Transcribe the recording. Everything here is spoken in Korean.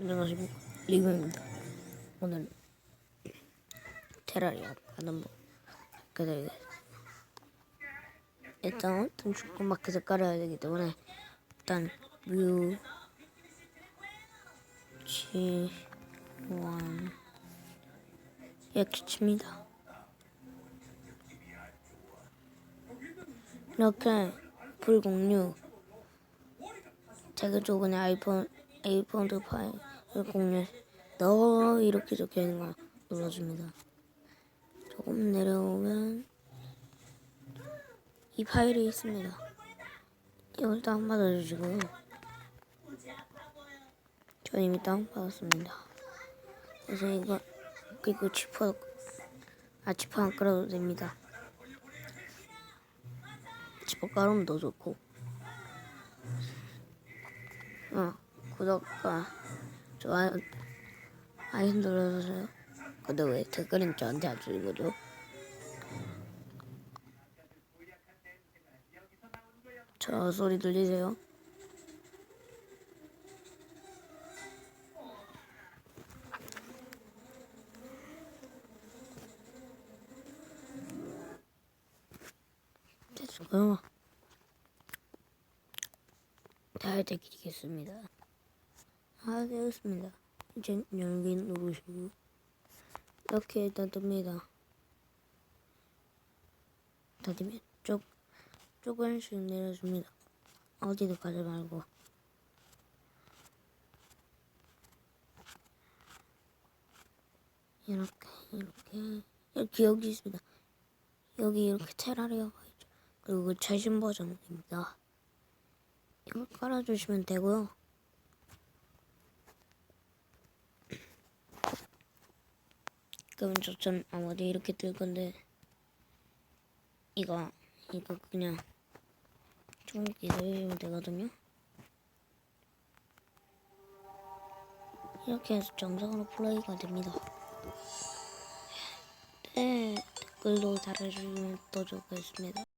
안녕하십니까. 리뷰입니다. 오늘 테라리아 하는 법 그대로겠습니다 일단 등축구 마켓을 깔아야 되기 때문에 일단 뮤 지원 이렇게 칩니다. 이렇게 불공유. 제가 저번에 아이폰 아이폰드 파일을 공유 너 이렇게 적혀 있는 거 눌러줍니다. 조금 내려오면 이 파일이 있습니다. 이걸 다운받아 주시고요. 저 이미 다운받았습니다. 그래서 이거 그리고 지퍼 아 지퍼 안 깔아도 됩니다. 지퍼 깔으면 더 좋고. 어, 구독과 좋아요 많이 눌러주세요. 근데 왜 댓글은 저한테 안 주는 거죠? 저 소리 들리세요? 됐고요. 잘 되겠습니다. 아, 되었습니다. 이제 열기 누르시고 이렇게 뜹니다. 닫으면 쪽 조금씩 내려줍니다. 어디도 가지 말고 이렇게 이렇게 이렇게 여기 있습니다. 여기 이렇게 테라리아가 있죠. 그리고 최신 버전입니다. 이걸 깔아주시면 되고요. 그럼 저점 아무도 이렇게 뜰 건데 이거 이거 그냥 좀 기다리면 되거든요. 이렇게 해서 정상으로 플레이가 됩니다. 네, 댓글도 달아주시면 더 좋겠습니다.